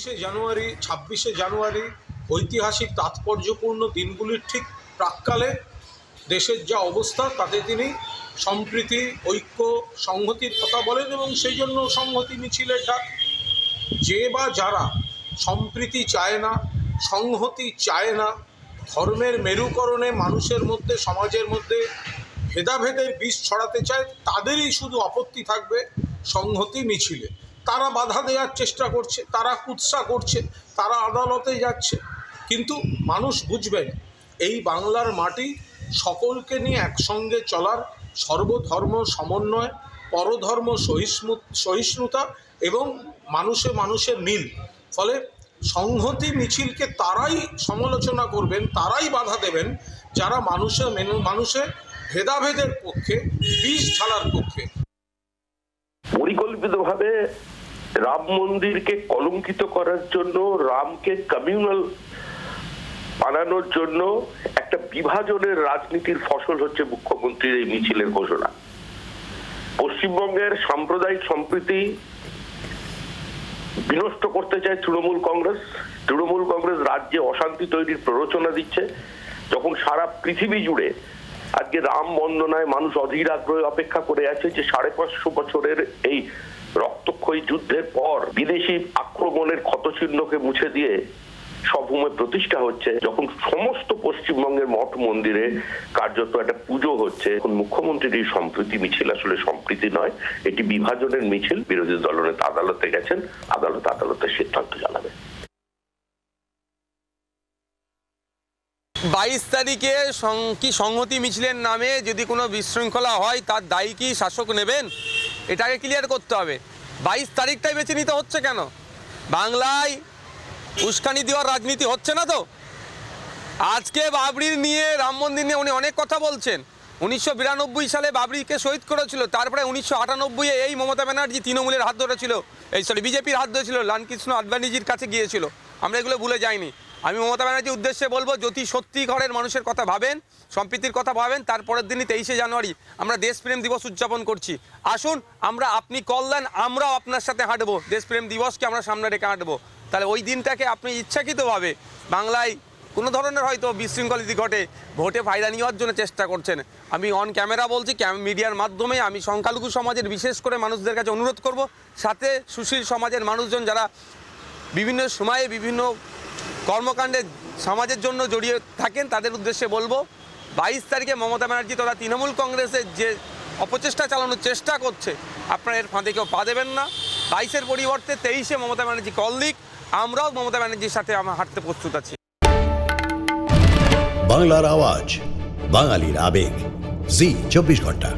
পঁচিশে জানুয়ারি, ছাব্বিশে জানুয়ারি ঐতিহাসিক তাৎপর্যপূর্ণ দিনগুলির ঠিক প্রাককালে দেশের যা অবস্থা তাতে তিনি সম্প্রীতি, ঐক্য, সংহতির কথা বলেন এবং সেই জন্য সংহতি মিছিলের ডাক। যে বা যারা সম্প্রীতি চায় না, সংহতি চায় না, ধর্মের মেরুকরণে মানুষের মধ্যে, সমাজের মধ্যে ভেদাভেদের বিষ ছড়াতে চায়, তাদেরই শুধু আপত্তি থাকবে সংহতি মিছিলে। তারা বাধা দেওয়ার চেষ্টা করছে, তারা কুৎসা করছে, তারা আদালতে যাচ্ছে। কিন্তু মানুষ বুঝবেন, এই বাংলার মাটি সকলকে নিয়ে একসঙ্গে চলার সর্বধর্ম সমন্বয়, পরধর্ম সহিষ্ণু, সহিষ্ণুতা এবং মানুষে মানুষের মিল। ফলে সংহতি মিছিলকে তারাই সমালোচনা করবেন, তারাই বাধা দেবেন যারা মানুষে মেনু- মানুষে ভেদাভেদের পক্ষে, বিষ ঢালার পক্ষে। পরিকল্পিতভাবে রাম মন্দিরকে কলঙ্কিত করার জন্য, রামকে কমিউনাল বানানোর জন্য একটা বিভাজনের রাজনীতির ফসল হচ্ছে মুখ্যমন্ত্রীর এই মিছিলের ঘোষণা। পশ্চিমবঙ্গের সাম্প্রদায়িক সম্প্রীতি বিনষ্ট করতে চায় তৃণমূল কংগ্রেস। তৃণমূল কংগ্রেস রাজ্যে অশান্তি তৈরির প্ররোচনা দিচ্ছে। যখন সারা পৃথিবী জুড়ে আজকে রাম বন্দনায় মানুষ অধীর আগ্রহে অপেক্ষা করে আছে যে সাড়ে পাঁচশো বছরের এই রক্তক্ষয়ী যুদ্ধের পর বিদেশি আক্রমণের ক্ষতচিহ্নকে মুছে দিয়ে সভূমে প্রতিষ্ঠা হচ্ছে। যখন সমস্ত পশ্চিমবঙ্গের মঠ মন্দিরে কার্যত একটা পুজো হচ্ছে এখন মুখ্যমন্ত্রীর এই সম্প্রীতি মিছিল আসলে সম্প্রীতি নয়, এটি বিভাজনের মিছিল। বিরোধী দলনেতা আদালতে গেছেন, আদালত আদালতের সিদ্ধান্ত জানাবে বাইশ তারিখে কি সংহতি মিছিলের নামে যদি কোনো বিশৃঙ্খলা হয়, তার দায়ী কি শাসক নেবেন? এটাকে ক্লিয়ার করতে হবে। বাইশ তারিখটাই বেছে নিতে হচ্ছে কেন? বাংলায় উস্কানি দেওয়ার রাজনীতি হচ্ছে না তো? আজকে বাবরির নিয়ে রাম মন্দির নিয়ে উনি অনেক কথা বলছেন। উনিশশো বিরানব্বই সালে বাবরিকে শহীদ করেছিল, তারপরে উনিশশো আটানব্বই এই মমতা ব্যানার্জি তৃণমূলের হাত ধরেছিল, এই সরি বিজেপির হাত ধরেছিল, লালকৃষ্ণ আডবাণীজির কাছে গিয়েছিল। আমরা এগুলো ভুলে যাইনি। আমি মমতা ব্যানার্জির উদ্দেশ্যে বলব, যদি সত্যি ঘরের মানুষের কথা ভাবেন, সম্প্রীতির কথা ভাবেন, তারপরের দিনই তেইশে জানুয়ারি আমরা দেশপ্রেম দিবস উদযাপন করছি। আসুন, আমরা আপনি কল দেন, আমরাও আপনার সাথে হাঁটবো। দেশপ্রেম দিবসকে আমরা সামনে রেখে হাঁটবো। তাহলে ওই দিনটাকে আপনি ইচ্ছাকৃতভাবে বাংলায় কোনো ধরনের হয়তো বিশৃঙ্খলিতি ঘটে, ভোটে ফায়দা নেওয়ার জন্য চেষ্টা করছেন। আমি অন ক্যামেরা বলছি মিডিয়ার মাধ্যমে আমি সংখ্যালঘু সমাজের বিশেষ করে মানুষদের কাছে অনুরোধ করব, সাথে সুশীল সমাজের মানুষজন যারা বিভিন্ন সময়ে বিভিন্ন কর্মকাণ্ডে সমাজের জন্য জড়িয়ে থাকেন, তাদের উদ্দেশ্যে বলব, বাইশ তারিখে মমতা ব্যানার্জি তথা তৃণমূল কংগ্রেসের যে অপচেষ্টা চালানোর চেষ্টা করছে, আপনারা এর ফাঁদে কেউ পা দেবেন না। বাইশের পরিবর্তে তেইশে মমতা ব্যানার্জি কল দিক আমরাও মমতা ব্যানার্জির সাথে আমার হাঁটতে প্রস্তুত আছি। বাংলার আওয়াজ, বাঙালির আবেগ, জি, চব্বিশ ঘণ্টা।